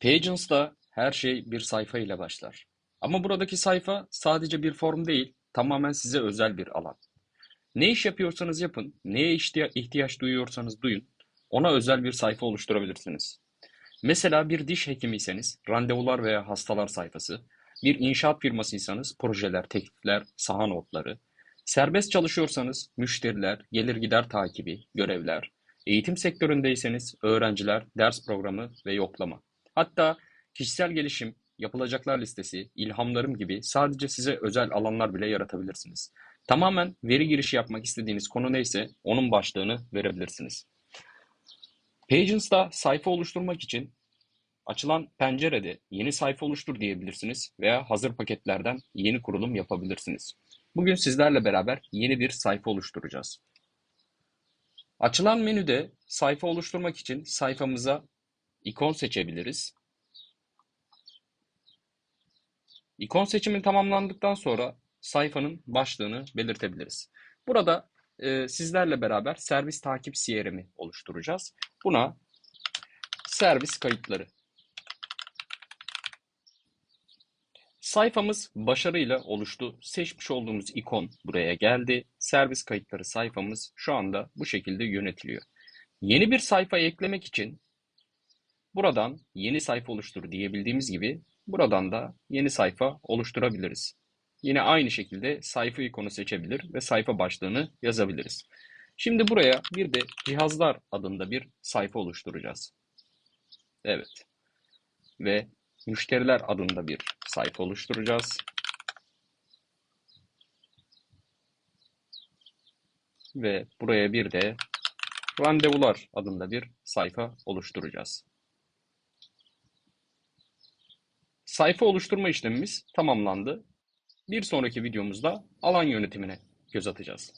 Pagents'da her şey bir sayfa ile başlar. Ama buradaki sayfa sadece bir form değil, tamamen size özel bir alan. Ne iş yapıyorsanız yapın, neye ihtiya- ihtiyaç duyuyorsanız duyun, ona özel bir sayfa oluşturabilirsiniz. Mesela bir diş hekimiyseniz randevular veya hastalar sayfası, bir inşaat firmasıysanız projeler, teklifler, saha notları, serbest çalışıyorsanız müşteriler, gelir gider takibi, görevler, eğitim sektöründeyseniz öğrenciler, ders programı ve yoklama. Hatta kişisel gelişim, yapılacaklar listesi, ilhamlarım gibi sadece size özel alanlar bile yaratabilirsiniz. Tamamen veri girişi yapmak istediğiniz konu neyse onun başlığını verebilirsiniz. Pagents'ta sayfa oluşturmak için açılan pencerede yeni sayfa oluştur diyebilirsiniz veya hazır paketlerden yeni kurulum yapabilirsiniz. Bugün sizlerle beraber yeni bir sayfa oluşturacağız. Açılan menüde sayfa oluşturmak için sayfamıza ikon seçebiliriz. İkon seçimi tamamlandıktan sonra sayfanın başlığını belirtebiliriz. Burada e, sizlerle beraber servis takip CRM'i oluşturacağız. Buna servis kayıtları. Sayfamız başarıyla oluştu. Seçmiş olduğumuz ikon buraya geldi. Servis kayıtları sayfamız şu anda bu şekilde yönetiliyor. Yeni bir sayfa eklemek için buradan yeni sayfa oluştur diyebildiğimiz gibi buradan da yeni sayfa oluşturabiliriz. Yine aynı şekilde sayfa ikonu seçebilir ve sayfa başlığını yazabiliriz. Şimdi buraya bir de cihazlar adında bir sayfa oluşturacağız. Evet. Ve müşteriler adında bir sayfa oluşturacağız. Ve buraya bir de randevular adında bir sayfa oluşturacağız. Sayfa oluşturma işlemimiz tamamlandı. Bir sonraki videomuzda alan yönetimine göz atacağız.